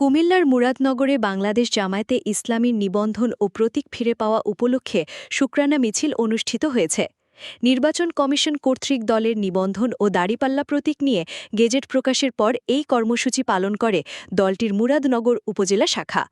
কুমিল্লার মুরাদনগরে বাংলাদেশ জামায়াতে ইসলামীর নিবন্ধন ও প্রতীক ফিরে পাওয়া উপলক্ষে শুক্রানা মিছিল অনুষ্ঠিত হয়েছে। নির্বাচন কমিশন কর্তৃক দলের নিবন্ধন ও দাড়িপাল্লা প্রতীক নিয়ে গেজেট প্রকাশের পর এই কর্মসূচি পালন করে দলটির মুরাদনগর উপজেলা শাখা।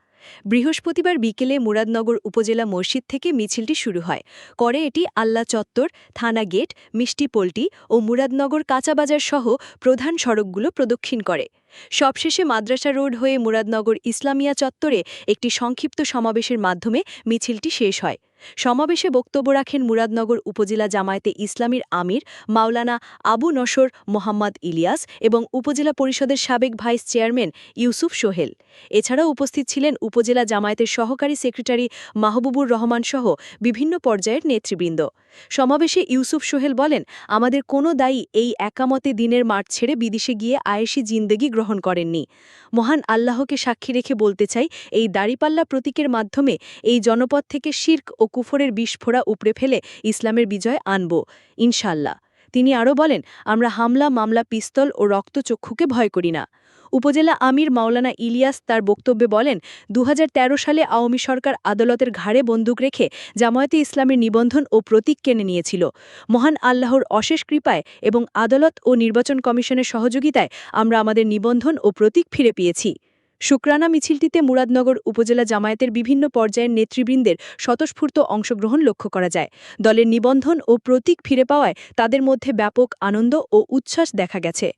বৃহস্পতিবার বিকেলে মুরাদনগর উপজেলা মসজিদ থেকে মিছিলটি শুরু হয়। করে এটি আল্লা চত্বর, থানা গেট মিষ্টিপোল্টি ও মুরাদনগর কাঁচাবাজার সহ প্রধান সড়কগুলো প্রদক্ষিণ করে। সবশেষে মাদ্রাসা রোড হয়ে মুরাদনগর ইসলামিয়া চত্বরে একটি সংক্ষিপ্ত সমাবেশের মাধ্যমে মিছিলটি শেষ হয়। সমাবেশে বক্তব্য রাখেন মুরাদনগর উপজেলা জামায়াতে ইসলামীর আমির মাওলানা আবু নসর মোহাম্মদ ইলিয়াস এবং উপজেলা পরিষদের সাবেক ভাইস চেয়ারম্যান ইউসুফ সোহেল। এছাড়াও উপস্থিত ছিলেন উপজেলা জামায়াতের সহকারী সেক্রেটারি মাহবুবুর রহমান সহ বিভিন্ন পর্যায়ের নেতৃবৃন্দ। সমাবেশে ইউসুফ সোহেল বলেন, আমাদের কোনো দায়ী এই একামতে দিনের মাঠ ছেড়ে বিদেশে গিয়ে আয়েশি জিন্দেগি গ্রহণ করেননি। মহান আল্লাহকে সাক্ষী রেখে বলতে চাই, এই দাড়িপাল্লা প্রতীকের মাধ্যমে এই জনপদ থেকে শির্ক ও কুফরের বিস্ফোরা উপড়ে ফেলে ইসলামের বিজয় আনব। ইনশাল্লাহ তিনি আরও বলেন, আমরা হামলা, মামলা, পিস্তল ও রক্তচক্ষুকে ভয় করি না। উপজেলা আমির মাওলানা ইলিয়াস তার বক্তব্যে বলেন দু হাজার তেরো সালে আওয়ামী সরকার আদালতের ঘাড়ে বন্দুক রেখে জামায়াতে ইসলামের নিবন্ধন ও প্রতীক কেনে নিয়েছিল। মহান আল্লাহর অশেষ কৃপায় এবং আদালত ও নির্বাচন কমিশনের সহযোগিতায় আমরা আমাদের নিবন্ধন ও প্রতীক ফিরে পেয়েছি। শুক্রানা মিছিলটিতে মুরাদনগর উপজেলা জামায়াতের বিভিন্ন পর্যায়ের নেতৃবৃন্দের স্বতঃস্ফূর্ত অংশগ্রহণ লক্ষ্য করা যায়। দলের নিবন্ধন ও প্রতীক ফিরে পাওয়ায় তাদের মধ্যে ব্যাপক আনন্দ ও উচ্ছ্বাস দেখা গেছে।